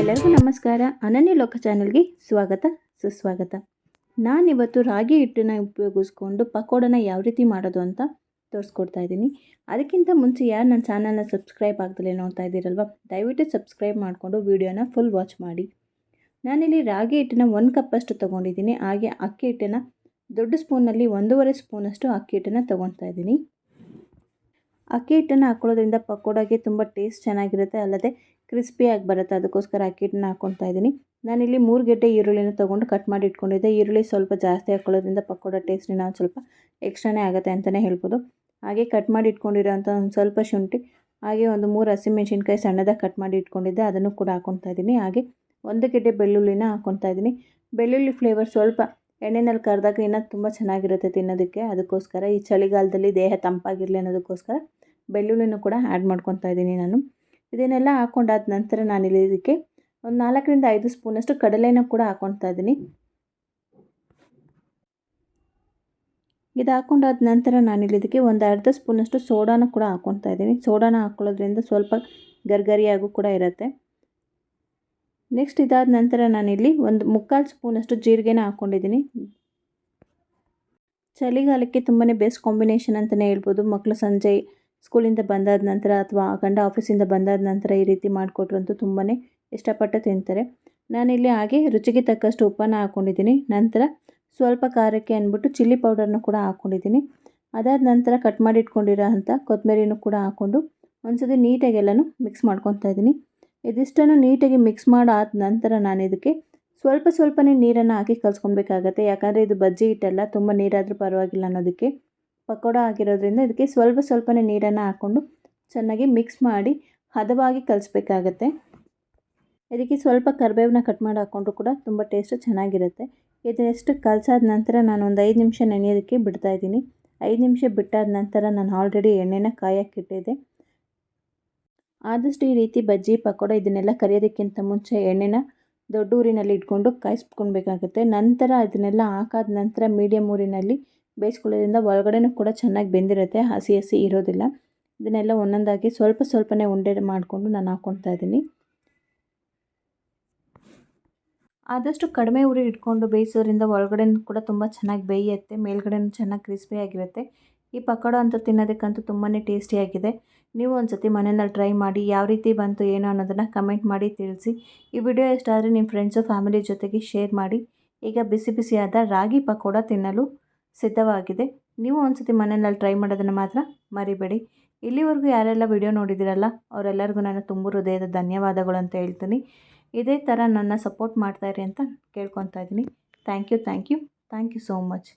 ಎಲ್ಲರಿಗೂ ನಮಸ್ಕಾರ ಅನನ್ಯ ಲೋಕ ಚಾನಲ್ಗೆ ಸ್ವಾಗತ ಸುಸ್ವಾಗತ ನಾನಿವತ್ತು ರಾಗಿ ಹಿಟ್ಟನ್ನು ಉಪಯೋಗಿಸ್ಕೊಂಡು ಪಕೋಡನ ಯಾವ ರೀತಿ ಮಾಡೋದು ಅಂತ ತೋರಿಸ್ಕೊಡ್ತಾ ಇದ್ದೀನಿ. ಅದಕ್ಕಿಂತ ಮುಂಚೆ ಯಾರು ನನ್ನ ಚಾನಲ್ನ ಸಬ್ಸ್ಕ್ರೈಬ್ ಆಗ್ದಲೇ ನೋಡ್ತಾ ಇದ್ದೀರಲ್ವ, ದಯವಿಟ್ಟು ಸಬ್ಸ್ಕ್ರೈಬ್ ಮಾಡಿಕೊಂಡು ವೀಡಿಯೋನ ಫುಲ್ ವಾಚ್ ಮಾಡಿ. ನಾನಿಲ್ಲಿ ರಾಗಿ ಹಿಟ್ಟನ್ನ ಒಂದು ಕಪ್ಪಷ್ಟು ತೊಗೊಂಡಿದ್ದೀನಿ, ಹಾಗೆ ಅಕ್ಕಿ ಹಿಟ್ಟನ್ನು ದೊಡ್ಡ ಸ್ಪೂನಲ್ಲಿ ಒಂದೂವರೆ ಸ್ಪೂನಷ್ಟು ಅಕ್ಕಿ ಹಿಟ್ಟನ್ನು ತೊಗೊಳ್ತಾ ಇದ್ದೀನಿ. ಅಕ್ಕಿ ಹಿಟ್ಟನ್ನು ಹಾಕೊಳ್ಳೋದ್ರಿಂದ ಪಕೋಡಾಗೆ ತುಂಬ ಟೇಸ್ಟ್ ಚೆನ್ನಾಗಿರುತ್ತೆ, ಅಲ್ಲದೆ ಕ್ರಿಸ್ಪಿಯಾಗಿ ಬರುತ್ತೆ, ಅದಕ್ಕೋಸ್ಕರ ಅಕ್ಕಿ ಹಿಟ್ಟನ್ನ ಹಾಕ್ಕೊತಾ ಇದ್ದೀನಿ. ನಾನಿಲ್ಲಿ ಮೂರು ಗೆಡ್ಡೆ ಈರುಳ್ಳಿನ ತೊಗೊಂಡು ಕಟ್ ಮಾಡಿ ಇಟ್ಕೊಂಡಿದ್ದೆ. ಈರುಳ್ಳಿ ಸ್ವಲ್ಪ ಜಾಸ್ತಿ ಹಾಕ್ಕೊಳ್ಳೋದ್ರಿಂದ ಪಕೋಡ ಟೇಸ್ಟಿನ ಒಂದು ಸ್ವಲ್ಪ ಎಕ್ಸ್ಟ್ರಾನೇ ಆಗುತ್ತೆ ಅಂತಲೇ ಹೇಳ್ಬೋದು. ಹಾಗೆ ಕಟ್ ಮಾಡಿ ಇಟ್ಕೊಂಡಿರೋಂಥ ಒಂದು ಸ್ವಲ್ಪ ಶುಂಠಿ, ಹಾಗೆ ಒಂದು ಮೂರು ಹಸಿಮೆಣ್ಸಿನ್ಕಾಯಿ ಸಣ್ಣದಾಗಿ ಕಟ್ ಮಾಡಿ ಇಟ್ಕೊಂಡಿದ್ದೆ. ಅದನ್ನು ಕೂಡ ಹಾಕ್ಕೊತಾ ಇದ್ದೀನಿ. ಹಾಗೆ ಒಂದು ಗೆಡ್ಡೆ ಬೆಳ್ಳುಳ್ಳಿನ ಹಾಕ್ಕೊತಾ ಇದ್ದೀನಿ. ಬೆಳ್ಳುಳ್ಳಿ ಫ್ಲೇವರ್ ಸ್ವಲ್ಪ ಎಣ್ಣೆನಲ್ಲಿ ಕರೆದಾಗ ಇನ್ನೂ ತುಂಬ ಚೆನ್ನಾಗಿರುತ್ತೆ ತಿನ್ನೋದಕ್ಕೆ. ಅದಕ್ಕೋಸ್ಕರ ಈ ಚಳಿಗಾಲದಲ್ಲಿ ದೇಹ ತಂಪಾಗಿರಲಿ ಅನ್ನೋದಕ್ಕೋಸ್ಕರ ಬೆಳ್ಳುಳ್ಳಿನೂ ಕೂಡ ಆ್ಯಡ್ ಮಾಡ್ಕೊತಾ ಇದ್ದೀನಿ ನಾನು. ಇದನ್ನೆಲ್ಲ ಹಾಕ್ಕೊಂಡಾದ ನಂತರ ನಾನಿಲ್ಲಿ ಇದಕ್ಕೆ ಒಂದು ನಾಲ್ಕರಿಂದ ಐದು ಸ್ಪೂನಷ್ಟು ಕಡಲೆನ ಕೂಡ ಹಾಕ್ಕೊತಾ ಇದ್ದೀನಿ. ಇದು ಹಾಕ್ಕೊಂಡಾದ ನಂತರ ನಾನಿಲ್ಲಿ ಇದಕ್ಕೆ ಒಂದು ಅರ್ಧ ಸ್ಪೂನಷ್ಟು ಸೋಡಾನ ಕೂಡ ಹಾಕ್ಕೊತಾ ಇದ್ದೀನಿ. ಸೋಡಾನ ಹಾಕ್ಕೊಳ್ಳೋದ್ರಿಂದ ಸ್ವಲ್ಪ ಗರ್ಗರಿಯಾಗೂ ಕೂಡ ಇರುತ್ತೆ. ನೆಕ್ಸ್ಟ್ ಇದಾದ ನಂತರ ನಾನಿಲ್ಲಿ ಒಂದು ಮುಕ್ಕಾಲು ಸ್ಪೂನಷ್ಟು ಜೀರಿಗೆನ ಹಾಕ್ಕೊಂಡಿದ್ದೀನಿ ಚಳಿಗಾಲಕ್ಕೆ ತುಂಬಾ ಬೆಸ್ಟ್ ಕಾಂಬಿನೇಷನ್ ಅಂತಲೇ ಹೇಳ್ಬೋದು. ಮಕ್ಕಳು ಸಂಜೆ ಸ್ಕೂಲಿಂದ ಬಂದಾದ ನಂತರ ಅಥವಾ ಗಂಡ ಆಫೀಸಿಂದ ಬಂದಾದ ನಂತರ ಈ ರೀತಿ ಮಾಡಿಕೊಟ್ರಂತೂ ತುಂಬಾ ಇಷ್ಟಪಟ್ಟು ತಿಂತಾರೆ. ನಾನಿಲ್ಲಿ ಹಾಗೆ ರುಚಿಗೆ ತಕ್ಕಷ್ಟು ಉಪ್ಪನ್ನು ಹಾಕ್ಕೊಂಡಿದ್ದೀನಿ ನಂತರ ಸ್ವಲ್ಪ ಖಾರಕ್ಕೆ ಅಂದ್ಬಿಟ್ಟು ಚಿಲ್ಲಿ ಪೌಡರ್ನ ಕೂಡ ಹಾಕ್ಕೊಂಡಿದ್ದೀನಿ ಅದಾದ ನಂತರ ಕಟ್ ಮಾಡಿ ಇಟ್ಕೊಂಡಿರೋ ಅಂಥ ಕೊತ್ತಂಬರಿನೂ ಕೂಡ ಹಾಕ್ಕೊಂಡು ಒಂದ್ಸತಿ ನೀಟಾಗಿ ಎಲ್ಲನೂ ಮಿಕ್ಸ್ ಮಾಡ್ಕೊತಾ ಇದ್ದೀನಿ. ಇದಿಷ್ಟನ್ನು ನೀಟಾಗಿ ಮಿಕ್ಸ್ ಮಾಡಾದ ನಂತರ ನಾನು ಇದಕ್ಕೆ ಸ್ವಲ್ಪ ಸ್ವಲ್ಪನೇ ನೀರನ್ನು ಹಾಕಿ ಕಲಿಸ್ಕೊಬೇಕಾಗತ್ತೆ ಯಾಕಂದರೆ ಇದು ಬಜ್ಜಿ ಹಿಟ್ಟೆಲ್ಲ, ತುಂಬ ನೀರಾದರೂ ಪರವಾಗಿಲ್ಲ ಅನ್ನೋದಕ್ಕೆ. ಪಕೋಡ ಆಗಿರೋದ್ರಿಂದ ಇದಕ್ಕೆ ಸ್ವಲ್ಪ ಸ್ವಲ್ಪನೇ ನೀರನ್ನು ಹಾಕ್ಕೊಂಡು ಚೆನ್ನಾಗಿ ಮಿಕ್ಸ್ ಮಾಡಿ ಹದವಾಗಿ ಕಲಿಸ್ಬೇಕಾಗತ್ತೆ. ಇದಕ್ಕೆ ಸ್ವಲ್ಪ ಕರಿಬೇವನ್ನ ಕಟ್ ಮಾಡಿ ಹಾಕ್ಕೊಂಡ್ರು ಕೂಡ ತುಂಬ ಟೇಸ್ಟು ಚೆನ್ನಾಗಿರುತ್ತೆ. ಇದೆಷ್ಟು ಕಲಸಾದ ನಂತರ ನಾನು ಒಂದು ಐದು ನಿಮಿಷ ನೆನೆಯೋದಕ್ಕೆ ಬಿಡ್ತಾಯಿದ್ದೀನಿ ಐದು ನಿಮಿಷ ಬಿಟ್ಟಾದ ನಂತರ ನಾನು ಆಲ್ರೆಡಿ ಎಣ್ಣೆನ ಕಾಯಕ್ಕಿಟ್ಟಿದ್ದೆ ಆದಷ್ಟು ಈ ರೀತಿ ಬಜ್ಜಿ ಪಕೋಡ ಇದನ್ನೆಲ್ಲ ಕರಿಯೋದಕ್ಕಿಂತ ಮುಂಚೆ ಎಣ್ಣೆನ ದೊಡ್ಡ ಊರಿನಲ್ಲಿ ಇಟ್ಕೊಂಡು ಕಾಯಿಸ್ಕೊಳ್ಬೇಕಾಗುತ್ತೆ ನಂತರ ಇದನ್ನೆಲ್ಲ ಹಾಕಾದ ನಂತರ ಮೀಡಿಯಮ್ ಊರಿನಲ್ಲಿ ಬೇಯಿಸ್ಕೊಳ್ಳೋದ್ರಿಂದ ಒಳಗಡೆನೂ ಕೂಡ ಚೆನ್ನಾಗಿ ಬೆಂದಿರುತ್ತೆ, ಹಸಿ ಹಸಿ ಇರೋದಿಲ್ಲ. ಇದನ್ನೆಲ್ಲ ಒಂದೊಂದಾಗಿ ಸ್ವಲ್ಪ ಸ್ವಲ್ಪನೇ ಉಂಡೆ ಮಾಡಿಕೊಂಡು ನಾನು ಹಾಕ್ಕೊಳ್ತಾ ಇದ್ದೀನಿ. ಆದಷ್ಟು ಕಡಿಮೆ ಉರಿ ಇಟ್ಕೊಂಡು ಬೇಯಿಸೋದ್ರಿಂದ ಒಳಗಡೆ ಕೂಡ ತುಂಬ ಚೆನ್ನಾಗಿ ಬೇಯುತ್ತೆ, ಮೇಲ್ಗಡೆನೂ ಚೆನ್ನಾಗಿ ಕ್ರಿಸ್ಪಿಯಾಗಿರುತ್ತೆ ಈ ಪಕೋಡ ಅಂತೂ ತಿನ್ನೋದಕ್ಕಂತೂ ತುಂಬಾ ಟೇಸ್ಟಿಯಾಗಿದೆ ನೀವು ಒಂದು ಸತಿ ಮನೆಯಲ್ಲಿ ಟ್ರೈ ಮಾಡಿ, ಯಾವ ರೀತಿ ಬಂತು, ಏನು ಅನ್ನೋದನ್ನು ಕಮೆಂಟ್ ಮಾಡಿ ತಿಳಿಸಿ. ಈ ವಿಡಿಯೋ ಇಷ್ಟ ಆದರೆ ನಿಮ್ಮ ಫ್ರೆಂಡ್ಸು ಫ್ಯಾಮಿಲಿ ಜೊತೆಗೆ ಶೇರ್ ಮಾಡಿ. ಈಗ ಬಿಸಿ ಬಿಸಿಯಾದ ರಾಗಿ ಪಕೋಡ ತಿನ್ನಲು ಸಿದ್ಧವಾಗಿದೆ. ನೀವು ಒಂದು ಸತಿ ಮನೆಯಲ್ಲಿ ಟ್ರೈ ಮಾಡೋದನ್ನು ಮಾತ್ರ ಮರಿಬೇಡಿ. ಇಲ್ಲಿವರೆಗೂ ಯಾರೆಲ್ಲ ವಿಡಿಯೋ ನೋಡಿದ್ದೀರಲ್ಲ ಅವರೆಲ್ಲರಿಗೂ ನಾನು ತುಂಬ ಹೃದಯದ ಧನ್ಯವಾದಗಳು ಅಂತ ಹೇಳ್ತೀನಿ. ಇದೇ ಥರ ನನ್ನ ಸಪೋರ್ಟ್ ಮಾಡ್ತಾಯಿರಿ ಅಂತ ಕೇಳ್ಕೊತಾ ಇದ್ದೀನಿ. Thank you thank you thank you so much